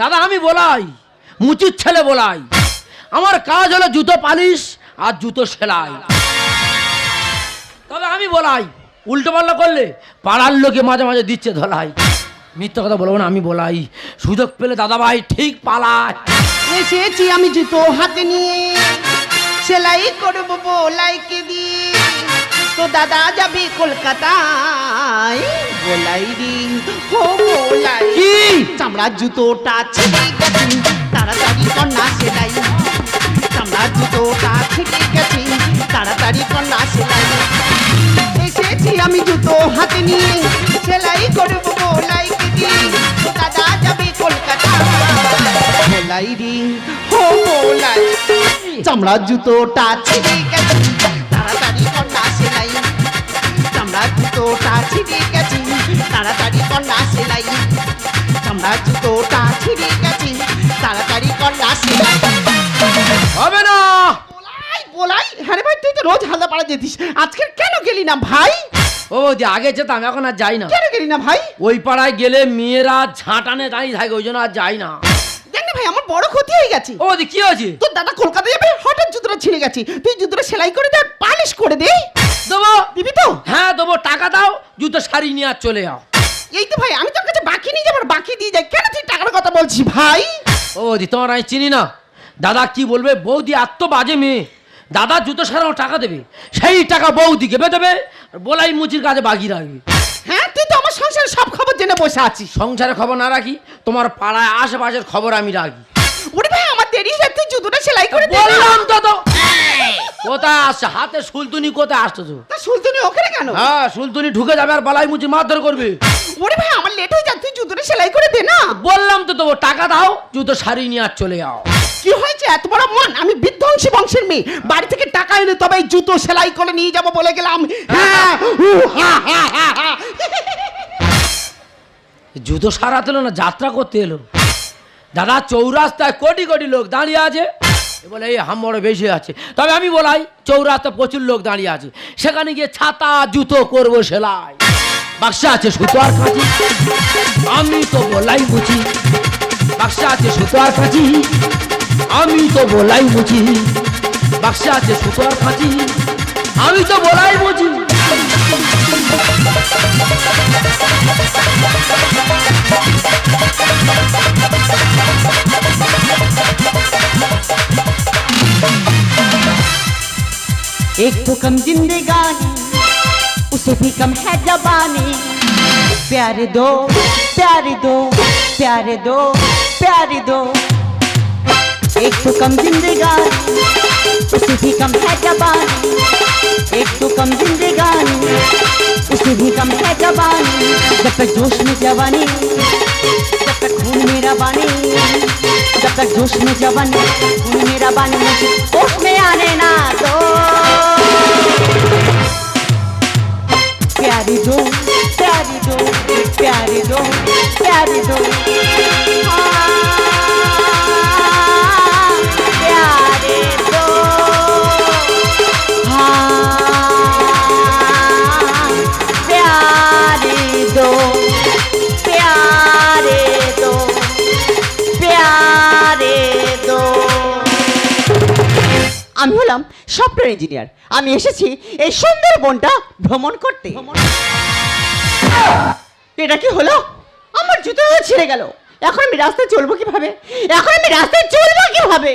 দাদা, আমি বলাই, মুচির ছেলে বলাই। আমার কাজ হলো জুতো পালিশ আর জুতো সেলাই। তবে আমি বলাই, উল্টো পাল্লা করলে পাড়ার লোকে মাঝে মাঝে দিচ্ছে ধলাই। মিথ্যা কথা বলব না, আমি বলাই, সুযোগ পেলে দাদা ভাই ঠিক পালায়। এসেছি আমি জুতো হাতে নিয়ে, সেলাই করব বোলাইকে দিয়ে। তো দাদা যাবে কলকাতায়, বলাই কি চামড়ার জুতোটা ছিঁড়ে গেছে। তাড়াতাড়ি কন্যা সেলাই চামড়ার জুতোটা ছিঁড়ে গেছে। তাড়াতাড়ি কন্যা সেলাই এসেছি আমি জুতো হাতে নিয়ে। সেলাই করব বোলাইকে দিয়ে দাদা যাবে কলকাতা। বোলাই রে ও বোলাই। চামড়ার জুতোটা ছিঁড়ে গেছে। তাড়াতাড়ি কন্যা সেলাই। চামড়ার জুতোটা ছিঁড়ে গেছে। তাড়াতাড়ি কন্যা সেলাই। চামড়ার জুতোটা ছিঁড়ে গেছে। তাড়াতাড়ি কন্যা সেলাই হবে না। বলাই বলাই। হ্যাঁ রে ভাই তুই তো রোজ হালদা পাড়া যেতিস। আজকে কেন গেলি না ভাই? ও বৌদি আগে যেতাম এখন আর যাই না। কেন গেলি না ভাই? ওই পাড়ায় গেলে মেয়েরা ঝাঁটানে দাঁড়িয়ে থাকে ওই জন্য আর যাই না। দেখ ভাই আমার বড় ক্ষতি হয়ে গেছে। ও বৌদি কি হয়েছে? তোর দাদা কলকাতা যাবে হঠাৎ জুতোটা ছিঁড়ে গেছে। তুই জুতোটা সেলাই করে দে পালিশ করে দে। দেবো। দিবি তো? হ্যাঁ দেবো। টাকা দাও জুতো শাড়ি নিয়ে আর চলে যাও। এই তো ভাই আমি তোর কাছে বাকি নিয়ে যাবার বাকি দিয়ে যাই। কেন তুই টাকার কথা বলছিস ভাই? ও বৌদি তোমার আমি চিনি না। দাদা কি বলবে? বৌদি এত বাজে মেয়ে। দাদা জুতো সারাও টাকা দেবে। সেই টাকা বৌদিকে দেবে বলাই মুচির কাজে বাকি রাখবে। হ্যাঁ তুই তো আমার সংসারের সব খবর জেনে বসে আছিস। সংসারের খবর না রাখি তোমার পাড়ায় আশেপাশের খবর আমি রাখি। ওরে ভাই আমার দেরি হয়ে তুই জুতোটা সেলাই করে দে না। বললাম তো তো। কোথায় আসছে? হাতে সুলতুনি কোথায় আসছো তা সুলতানি ওখানে কেন? হ্যাঁ সুলতুনি ঢুকে যাবে আর বালাই মুচি মারধর করবে। ওরে ভাই আমার লেট হয়ে যাচ্ছে জুতোটা সেলাই করে দে না। বললাম তো দেবো টাকা দাও জুতো শাড়ি নিয়ে আর চলে যাও। কি হয়েছে? এত বড় মন আমি বিধ্বংসী বংশের মেয়ে। বাড়ি থেকে টাকা এনে তবে এই জুতো সেলাই করে নিয়ে যাব বলে গেলাম। হ্যাঁ হা, হা, হা, হা। জুতো সারাতে এলো না যাত্রা করতে এলো। দাদা চৌরাস্তায় কোটি কোটি লোক দাঁড়িয়ে আছে। এ বলে এই হাম বড় বেশি আছে। তবে আমি বলাই চৌরাস্তায় প্রচুর লোক দাঁড়িয়ে আছে। সেখানে গিয়ে ছাতা জুতো করব সেলাই। বাক্সা আছে সুতো আর কাঁচি আমি তো বলাই বুঝি বাক্সা আছে সুতো আর কাঁচি আমি তো বলাই বুঝি বাক্সা আছে সুতো আর কাঁচি আমি তো বলাই বুঝি एक तो कम जिंदगानी उसे भी कम है जबानी। प्यारे दो प्यारे दो प्यारे दो प्यारे दो। एक तो कम जिंदगानी, उसे भी कम है जबानी। एक तो कम जिंदगानी, उसे भी कम है जबानी। जब तक जोश में जवानी, जब तक खून मेरा बानी। जब तक जोश में जवानी, खून मेरा बानी। मुझे होश में आने ना दो। प्यारी दो प्यारी दो प्यारी दो प्यारी दो হলাম সফটওয়্যার ইঞ্জিনিয়ার। আমি এসেছি এই সুন্দর বনটা ভ্রমণ করতে। এটা কি হলো? আমার জুতো ছিঁড়ে গেল। এখন আমি রাস্তায় চলবো কীভাবে? এখন আমি রাস্তায় চলবো কীভাবে?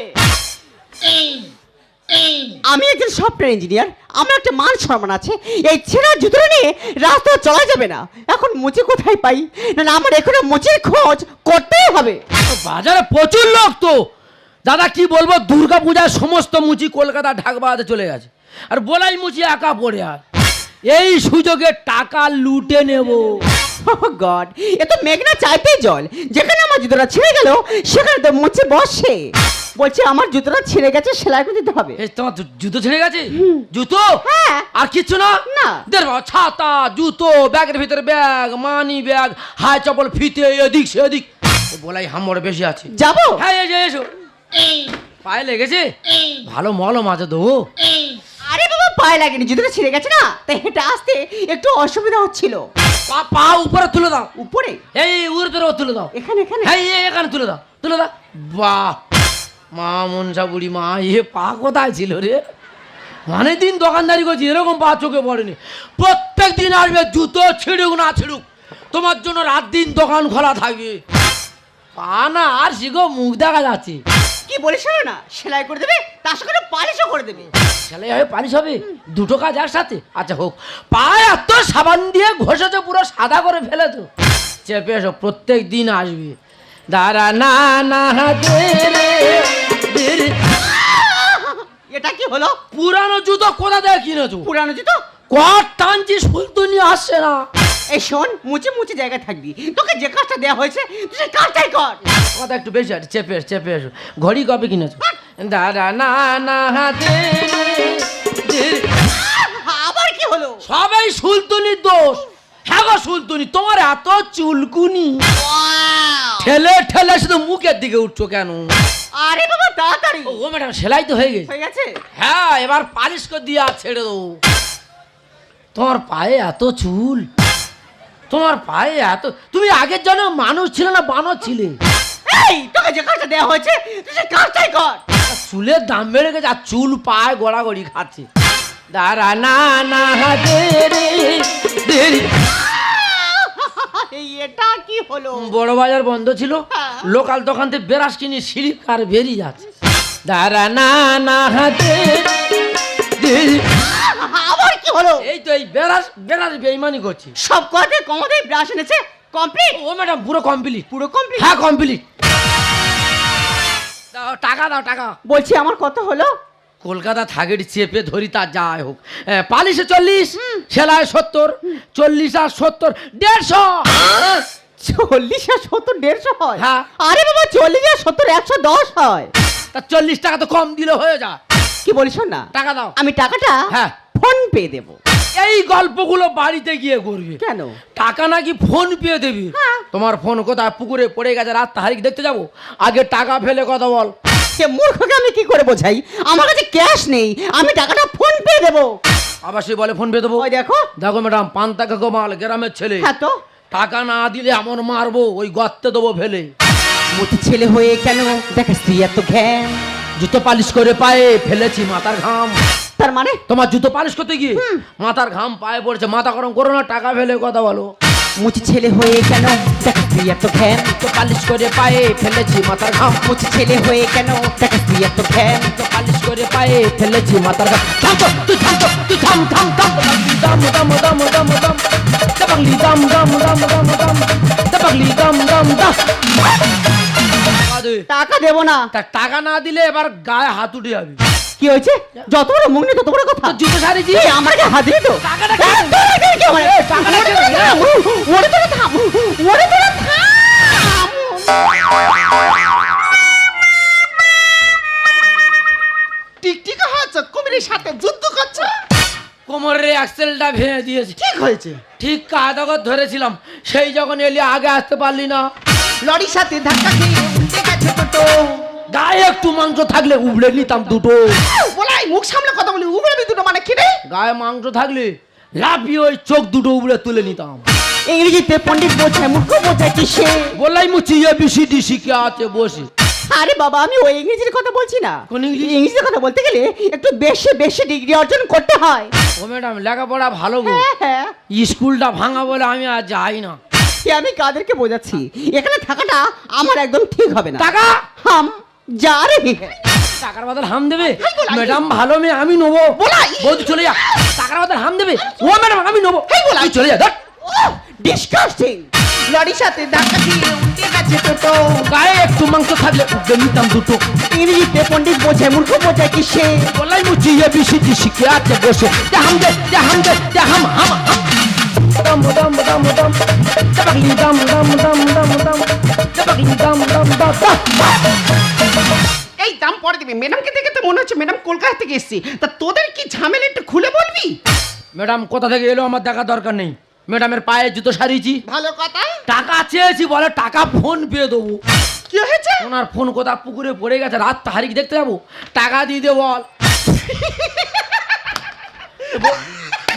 আমি একজন সফটওয়্যার ইঞ্জিনিয়ার। আমার একটা মান সম্মান আছে। এই ছেঁড়া জুতো নিয়ে রাস্তায় চলা যাবে না। এখন মুচি কোথায় পাই? না না আমার এখনও মুচির খোঁজ করতেই হবে। বাজারে প্রচুর লোক তো। দাদা কি বলব? দুর্গা পূজার সমস্ত মুচি কলকাতা ঢাকবাতে চলে গেছে। আর বলাই মুচি একা পড়ে আর। এই সুযোগে টাকা লুটে নেব। গড এ তো মেঘনা চাইতেই জল। যেখানে আমার জুতোটা ছিঁড়ে গেল সেখানে তো মুছে বসে। বলছে আমার জুতোটা ছিঁড়ে গেছে সেলাই করে দিতে হবে। এই তোমার জুতো ছিঁড়ে গেছে? জুতো? হ্যাঁ। আর কিচ্ছু না? না। দেখ ছাতা জুতো ব্যাগের ভিতরে bag money bag high chappal ফিতে এদিক সেদিক। বলাই হামড় বেশি আছে। যাব? হ্যাঁ এসো এসো। পায়ে লেগেছে? ভালো মলম আছে দেবো আরে বাবা পায়ে লাগেনি জুতোটা ছিঁড়ে গেছে না? তাই হেঁটে আসতে একটু অসুবিধা হচ্ছিল। পা পা উপরে তুলে দাও। উপরে? এই উড়ে ধরে তুলে দাও। এখানে এখানে? হ্যাঁ এই এখানে তুলে দাও তুলে দাও। বাহ! মা মনসা বুড়ি মা এ পা কোথায় ছিল রে? দোকানদারি করছি এরকম পা চোখে পড়েনি। প্রত্যেক দিন আসবে জুতো ছিড়ুক না ছিড়ুক তোমার জন্য রাত দিন দোকান খোলা থাকবে। পা না আর শিখো মুখ দেখা যাচ্ছে। কি বলিস না? সেলাই করে দেবে তার সঙ্গে পালিশও করে দেবে। সেলাই হবে পালিশ হবে? দুটো কাজ একসাথে? আচ্ছা হোক। পায়ে এত সাবান দিয়ে ঘষেছে পুরো সাদা করে ফেলে তো চেপে এসো প্রত্যেক দিন আসবে। দাঁড়া না না। এটা কি হলো? পুরানো জুতো কোথা থেকে কিনেছো? পুরানো জুতো? কট টানছি সুলতুনি আসছে না। এই শোন মুচে মুচে জায়গায় থাকবি। তোকে যে কাজটা দেওয়া হয়েছে তুই সেই কাজটাই কর। কথা একটু বেশি আছে চেপে এসো, চেপে এসো। ঘড়ি কবে কিনেছো? দাঁড়া না না রে। আবার কি হলো? সবাই সুলতুনির দোষ। হ্যাঁ গো সুলতুনি তোমার এত চুলকুনি। ঠেলে ঠেলে শুধু মুখের দিকে উঠছো কেন? আরে বাবা তাড়াতাড়ি। ও ও ম্যাডাম সেলাই তো হয়ে গেছে। হয়ে গেছে? হ্যাঁ এবার পালিশ করে দিয়ে আর ছেড়ে দেবো। তোমার পায়ে এত চুল। তোমার পায়ে এত তুমি আগের জন্য মানুষ ছিল না বানর ছিলে এই তোকে যে কাজটা দেওয়া হয়েছে তুই কাজটাই কর আর চুলের দাম বেড়ে গেছে আর চুল পায়ে গড়াগড়ি খাচ্ছে দাঁড়া না না দে রে, দে রে। এই এটা কি হলো বড় বাজার বন্ধ ছিল হ্যাঁ। লোকাল দোকান থেকে বেরাস কিনে সিঁড়ি কার বেরিয়ে যাচ্ছে দাঁড়া না না দে দে। হলো? এই তো এই বেরাস বেরাস বেইমানি করছি। সব কথাতে কমতেই ব্রাশ এনেছে কমপ্লিট ও ম্যাডাম পুরো কমপ্লিট পুরো কমপ্লিট হ্যাঁ কমপ্লিট দাও টাকা দাও টাকা। বলছি আমার কত হলো? কলকাতা থাকের চেপে ধরি তা যাই হোক। পালিশে চল্লিশ সেলাই সত্তর চল্লিশ আর সত্তর দেড়শো। চল্লিশ আর সত্তর দেড়শো হয়? হ্যাঁ। আরে বাবা চল্লিশ আর সত্তর একশো দশ হয়। তা চল্লিশ টাকা তো কম দিলে হয়ে যা কি বলিস না? টাকা দাও। আমি টাকাটা হ্যাঁ। ফোন পে দেবো। এই গল্পগুলো বাড়িতে গিয়ে করবে। কেন? টাকা নাকি ফোন পেয়ে দেবি। হ্যাঁ। তোমার ফোন কোথায়? পুকুরে পড়ে গেছে রাত তাহারিক দেখতে যাব। আগে টাকা ফেলে কথা বল। সে মূর্খকে আমি কি করে বোঝাই? আমার কাছে ক্যাশ নেই আমি টাকাটা ফোন পে দেবো। আবার সে বলে ফোন পেয়ে দেবো। ওই দেখো। দেখো ম্যাডাম পান্তা গোমাল গ্রামের ছেলে। হ্যাঁ তো। টাকা না দিলে এমন মারবো ওই গর্তে দেবো ফেলে। মুতি ছেলে হয়ে কেন? দেখাস তুই এত ঘ্যাম জুতো পালিশ করে পায়ে ফেলেছি মাথার ঘাম। তার মানে? তোমার জুতো পালিশ করতে গিয়ে মাথার ঘাম পায়ে পড়েছে মাথা গরম করো না টাকা ফেলে কথা বলো। মুচি ছেলে হয়ে কেন? তুই এত ঘ্যাম জুতো পালিশ করে পায়ে ফেলেছি মাথার ঘাম। মুচি ছেলে হয়ে কেন? তুই এত ঘ্যাম জুতো পালিশ করে পায়ে ফেলেছি মাথার ঘাম। থাম তো তুই থাম তো তুই থাম থাম থাম। দাম দাম দাম দাম দাম। দাবাগলি দাম দাম দাম দাম দাম। দাবাগলি দাম দাম দাম। টাকা দেবো না। তা টাকা না দিলে এবার গায়ে হাত উঠে যাবে। কি হয়েছে? যত বড় মুখ নেই তত বড় কথা। জুতো হাত তো টাকাটা কে দেবে? তোরা কে- কে? এই, টাকাটা কে ওরে তোরা থাম, ওরে তোরা থাম, ওরে তোরা থাম। টিকটিকা হচ্ছে কুমিরের সাথে যুদ্ধ করছে। কোমরের অ্যাক্সেলটা ভেঙে দিয়েছে। ঠিক হয়েছে। ঠিক ধরেছিলাম সেই যখন এলি আগে আসতে পারলি না। লরির সাথে ধাক্কা খেয়ে গেছে টোটো। গায়ে একটু মাংস থাকলে উবড়ে নিতাম দুটো। বলাই মুখ সামলে কথা বলি উগড়াবি দুটো মানে কি রে? গায়ে মাংস থাকলে লাফিয়ে ওই চোখ দুটো উবড়ে তুলে নিতাম। ইংরেজিতে পণ্ডিত বোঝায় মূর্খ বোঝায় কি সে বললাই মুচি এ বিসি ডি শিখে আছে বসে আরে বাবা আমি ওই ইংরেজির কথা বলছি না। কোন ইংরেজি? ইংরেজির কথা বলতে গেলে একটু বেশি বেশি ডিগ্রি অর্জন করতে হয়। ও ম্যাডাম লেখাপড়া ভালো গো। হ্যাঁ হ্যাঁ। স্কুলটা ভাঙা বলে আমি আর যাই না। এ আমি কাদেরকে বোঝাচ্ছি এখানে থাকাটা আমার একদম ঠিক হবে না। টাকা? হাম। যা রে। টাকার বদল হাম দেবে। ম্যাডাম ভালো মেয়ে আমি নেব। বৌদি চলে যা। টাকার বদল হাম দেবে। ও ম্যাডাম আমি নেব। তুই চলে যা ডিসকাস্টিং লরির সাথে ধাক্কা দিয়ে উল্টে গেছে টোটো। গায়ে একটু মাংস থাকলে নিতাম দুটো। ইংরেজিতে পণ্ডিত বোঝায় মূর্খ বোঝায় কি সে বলাই মুচি এ বিসি শিখে আছে বসে। যা হাম দে যা। কলকাতা থেকে এসেছি। তা তোদের কি ঝামেলা একটু খুলে বলবি? ম্যাডাম কোথা থেকে এলো আমার দেখা দরকার নেই। ম্যাডামের পায়ে জুতো সারিয়েছি। ভালো কথা। টাকা চেয়েছি বলে টাকা ফোন পেয়ে দেবো। কি হয়েছে? ওনার ফোন কোথা পুকুরে পড়ে গেছে। রাত তাহারিক দেখতে যাব। টাকা দিয়ে দে বল।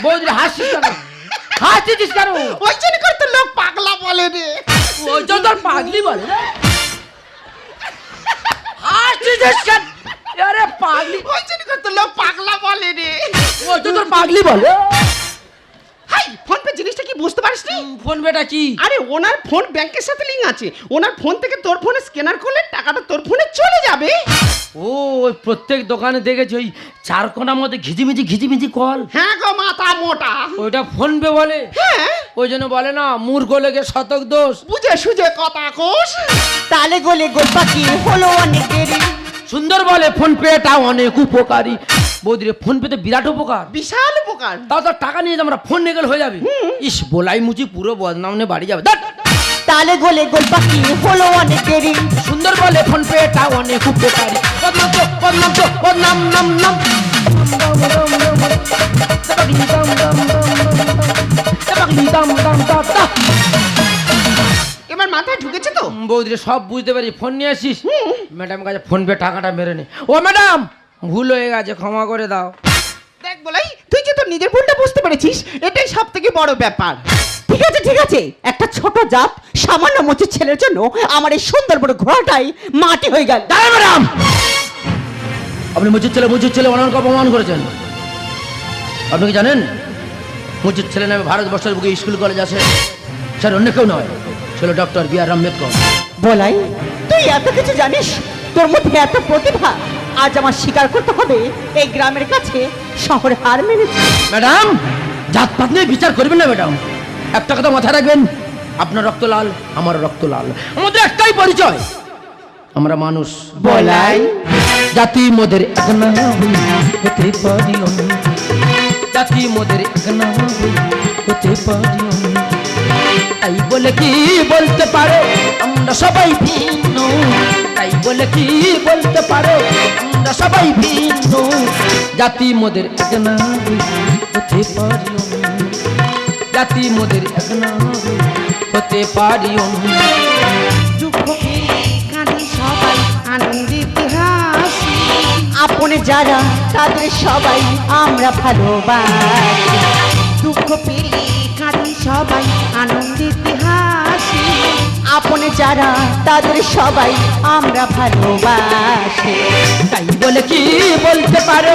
বৌদি হাসছিস কেন? হাসছিস কেন? ওই জন্য করে তো লোক পাগলা বলে রে। ওই জন্য তোর পাগলি বলে। হাসছিস কেন? আরে পাগলি। ওই জন্য তো লোক পাগলা বলে রে। ওই জন্য তোর পাগলি বলে? হাই ফোন পে জিনিসটা কি বুঝতে পারিস নি? ফোন বেটা কি? আরে ওনার ফোন ব্যাংকের সাথে লিঙ্ক আছে। ওনার ফোন থেকে তোর ফোনে স্ক্যানার করলে টাকাটা তোর ফোনে চলে যাবে। ও ওই প্রত্যেক দোকানে দেখেছি ওই চার কোনার মধ্যে ঘিজিমিজি ঘিজিমিজি কল। হ্যাঁ গো মাথা মোটা। ওইটা ফোন পে বলে। হ্যাঁ। ওই জন্য বলে না মূর্খ লেগে শতক দোষ। বুঝে সুঝে কথা কোষ তালে গলে গোল পাখি হলো অনেক দেরি সুন্দর বলে ফোন পেটা অনেক উপকারী। বৌদিরে ফোন পেতে বিরাট উপকার। বিশাল উপকার। তাও তো টাকা নিয়ে আমরা ফোন নিয়ে গেলে হয়ে যাবে। ইস বলাই মুচি পুরো বদনাম নিয়ে বাড়ি যাবে। তালে গলে গোল পাখি হলো অনেক দেরি সুন্দর বলে ফোন পেটা অনেক উপকারী। বদনাম তো বদনাম তো বদনাম নাম নাম। এবার মাথায় ঢুকেছে তো? বৌদিরে সব বুঝতে পারি ফোন নিয়ে আসিস? ম্যাডাম কাছে ফোন পে টাকাটা মেরে নে। ও ম্যাডাম! ভুল হয়ে গেছে ক্ষমা করে দাও। দেখ বলাই তুই যে তোর নিজের ভুলটা বুঝতে পেরেছিস এটাই সব থেকে বড় ব্যাপার। ঠিক আছে ঠিক আছে। একটা ছোট জাত সামান্য মুচি ছেলের জন্য আমার এই সুন্দর বড় ঘোড়াটাই মাটি হয়ে গেল। দাঁড়ান ম্যাডাম! আপনি মুচির ছেলে মুচির ছেলে অনারকে অপমান করেছেন। আপনি কি জানেন? মুচির ছেলে নামে ভারতবর্ষের বুকে স্কুল কলেজ আছে স্যার অন্য কেউ নয়। ছিল ডক্টর বি আর আম্বেদকর। বলাই তুই এত কিছু জানিস? তোর মধ্যে এত প্রতিভা। আজ আমার স্বীকার করতে হবে এই গ্রামের কাছে শহরে হার মেনেছে। ম্যাডাম জাতপাত নিয়ে বিচার করবেন না ম্যাডাম। একটা কথা মাথায় রাখবেন আপনার রক্ত লাল আমার রক্ত লাল। আমাদের একটাই পরিচয় আমরা মানুষ। বলাই জাতি মোদের এক না হই হতে পারি আমি। জাতি মোদের এক না হই হতে পারি আমি। তাই বলে কি বলতে পারো? আমরা সবাই ভিন্ন তাই বলে কি বলতে পারো? আমরা সবাই ভিন্ন জাতি মোদের এক না হতে পারি জাতি মোদের এক না হতে পারি আপনে যারা তাদের সবাই আমরা ভালোবাসি। দুঃখ পেলে কাঁদে সবাই আনন্দিত হাসি আপনে যারা, তাদের সবাই আমরা ভালোবাসি। তাই বলে কি বলতে পারো?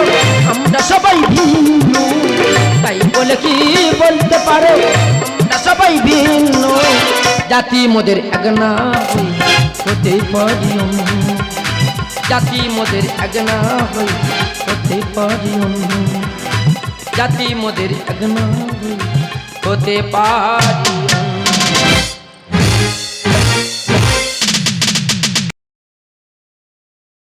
আমরা সবাই ভিন্ন। তাই বলে কি বলতে পারো? আমরা সবাই ভিন্ন। জাতি মোদের এক না হতে জাতি মোদের এক না হতে জাতি মোদের এক না হতে পারি আমি।